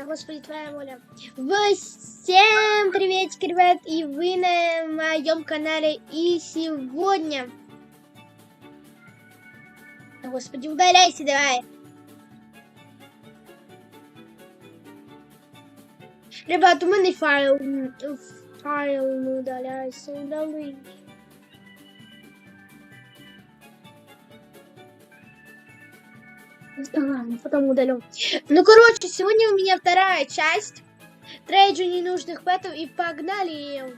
Да, Господи, Твоя воля. Всем приветики, ребят, и вы на моем канале. И сегодня... Господи, удаляйся, давай. Ребят, у мене файл. Файл удаляйся, удали. Ладно, потом удалю. Ну, короче, сегодня у меня вторая часть. Трейджу ненужных пэтов и погнали.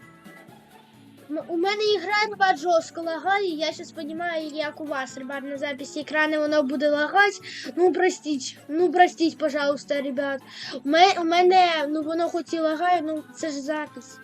У мене ігра, ребят, жорстко лагає. Я зараз розумію, як у вас, ребят, на записі екрану воно буде лагати. Ну, простіть, ну, простіть, пожалуйста, ребят. У мене, у мене ну, воно хоч і лагає, ну, це ж запись.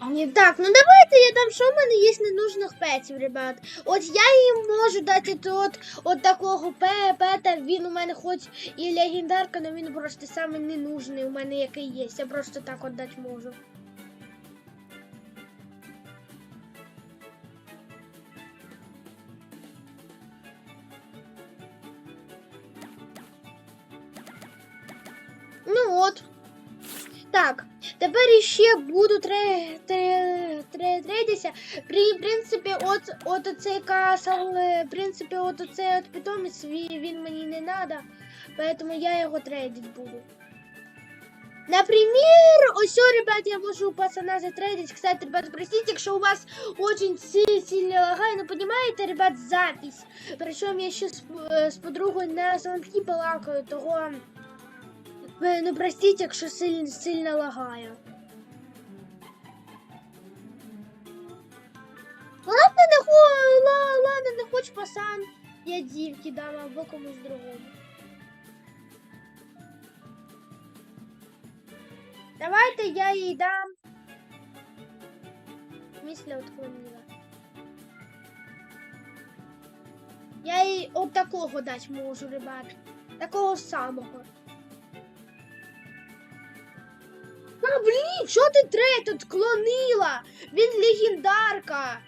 Не так, ну давайте я дам, що в мене є ненужних петів, ребят. От я їм можу дати тут от такого пе- пета, він у мене хоч і легендарка, але він просто саме ненужний у мене який є. Я просто так от дати можу. Іще буду тре, тре, тре, трейдитися. При принципі, от, от оцей касл, е, принципі, от оцей от питомець, він, мені не надо, поэтому я його трейдить буду. Например, о, ребят, я можу пацана затрейдить. Кстати, ребят, простите, якщо у вас очень сильно лагає, ну, понимаете, ребят, запись. Причем я ще з, е, з подругою на звонки балакаю, того... Ви ну простіть, якщо сильно, сильно лагає. Хо, ла, ладно, не хоч пасан. Я дівки дам або комусь другому. Давайте я їй дам. Місля отклонила. Я їй от такого дати можу, ребят. Такого самого. А, блін, що ти трейд отклонила? Він легендарка.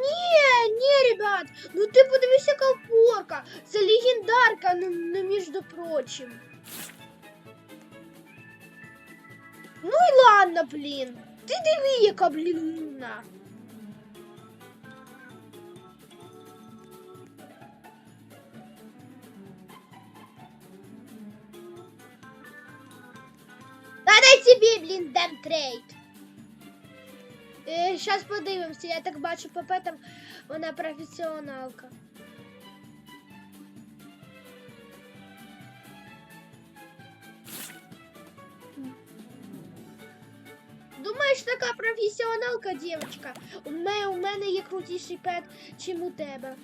Ні, ні, ребят, ну ти подивись, яка порка. Це легендарка, ну, ну між прочим. Ну і ладно, блін. Ти диви, яка блін умна. Та дай тебе, блін, дам Трейд. Е, подивимося, я так бачу по петам, вона професіоналка. Думаєш, така професіоналка, дівчинка? У мене, у мене є крутіший пет, чим у тебе.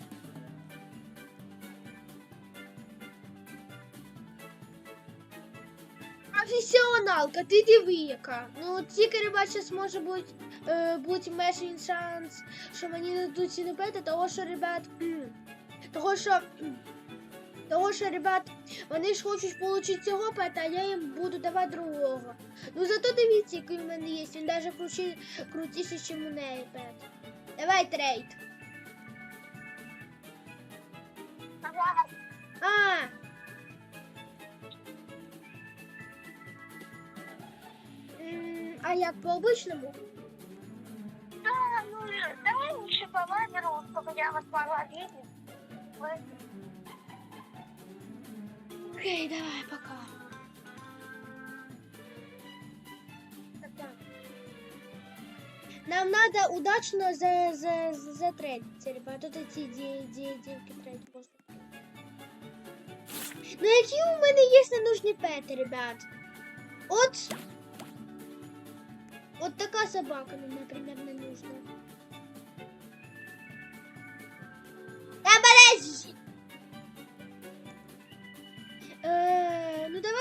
Професіоналка, ти диви яка. Ну, тільки ребят, зараз може бути, е, бути менший шанс, що мені дадуть пети, того що, ребят, того що, того що, ребят, вони ж хочуть отримати цього пета, а я їм буду давати другого. Ну зато дивіться, який в мене є, він навіть кручі, крутіший, ніж у неї пет. Давай трейд. А, а як по обичному? по вайберу, чтобы я вас могла видеть. Вы- Окей, давай, пока. Так-так. Нам надо удачно за, за, за, затрейдиться, ребят. Тут эти де, де, девки трейд просто. Ну які у мене є ненужні пети, ребят? От. От така собака, ну, наприклад, не нужна.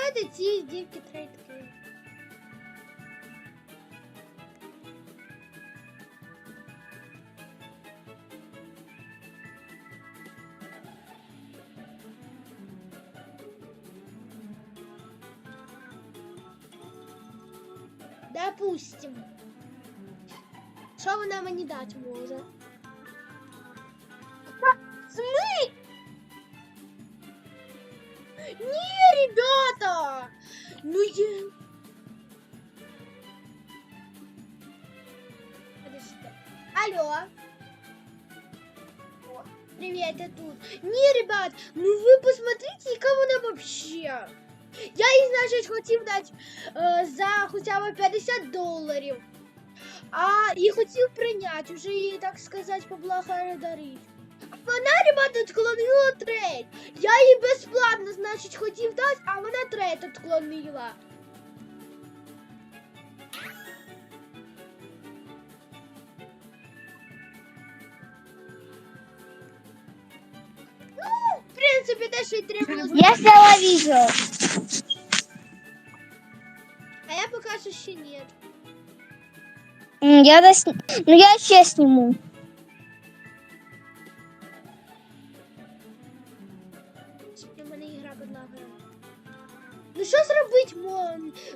давайте ці дівки трейдки. Допустим. Що вона мені дати може? Зми! Ні, ребята! Ну я... Подожди. Алло. О, Привет, я тут. Не, ребят, ну вы посмотрите, яка вона вообще. Я їй, значить, хотів дати е, за хоча б 50 доларів. А і хотів прийняти, вже її, так сказати, поблагодарити. А вона, ребята, відклонила трейд. Я їй безплатно, значить, хотів дати, а вона трейд відклонила. Ну, в принципі, те, що й треба було Я сняла видео. А я пока что еще нет. М, Я дос... Ну я ще сниму.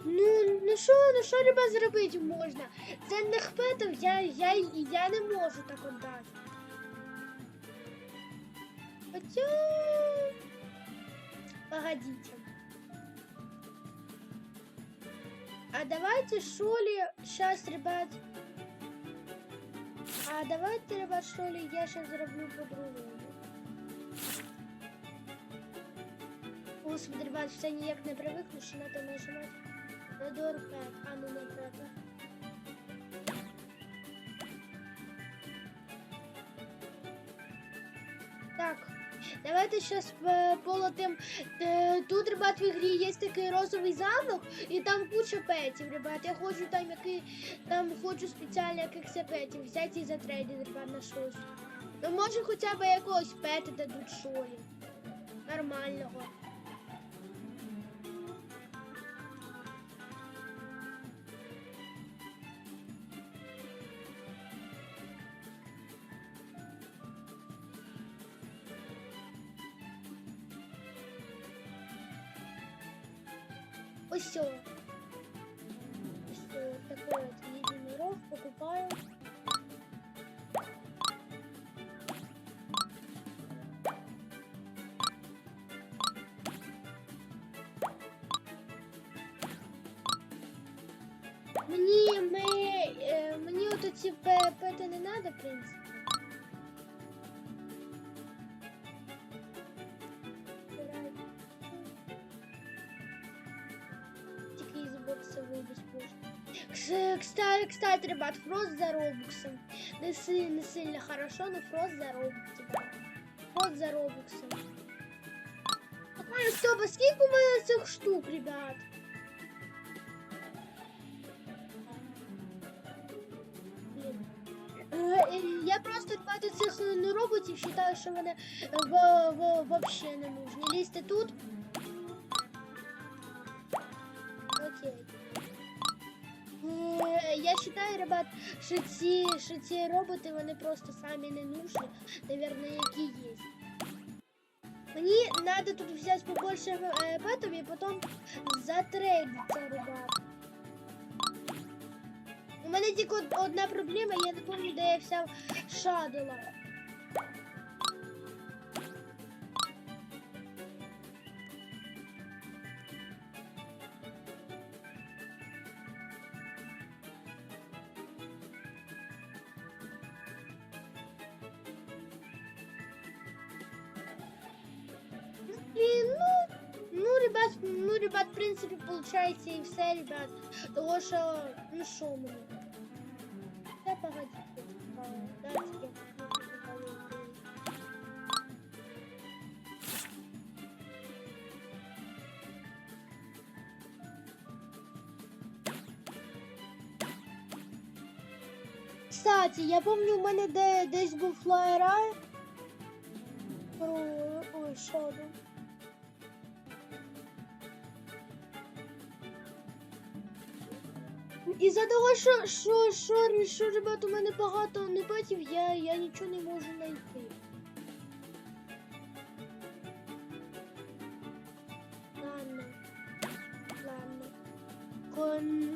Ну, ну що, ну що ріба зробити можна? Це не хпетов, я, я, я не можу так отдати. Хоча... Погодите. А давайте, что ли, сейчас, ребят... А давайте, ребят, что ли, я сейчас зараблю по-другому. Господи, ребят, все ніяк не привикну, що на то нажимати. На дорпет, а ну не пета. Так, давайте сейчас полотим. Е, Тут, ребят, в ігрі є такий розовий замок, і там куча петів, ребят. Я хочу там який, там хочу спеціально якихось петів взяти і затрейдити, ребят, на щось. Ну, може, хоча б якогось пета дадуть шолі. Нормального. Ось все. Ось всё, такой вот единорог покупаю. Мені, ми, е, мені от ці пе- пети не надо, в принципі. Тільки із бокса вибить можна. Кстати, кстати, ребят, фрост за робоксом. Не сильно, не сильно хорошо, но фрост за робоксом. Фрост за робоксом. Ой, стоп, а скільки у мене цих штук, ребят? Блін. Е, е, Я просто бачу цих ну, роботів, вважаю, що вони е, в, в, вообще не нужні. Лізьте тут. Вважаю, ребят, що ці, що ці роботи, вони просто самі не нужні, наверное, які є. Мені треба тут взяти побольше е, петів і потім затрейдиться, ребят. У мене тільки одна проблема, я не пам'ятаю, де я взяв шадила. Ребят, ну, ребят, в принципе, получается и все, ребят. Того, що, ну, що? Та погодите, типа, дайте я Кстати, я помню, у мене де, десь був флайера. Із-за того, що, що, що, що, ребят, у мене багато небатів, я, я нічого не можу знайти. Ладно. Ладно. Кон...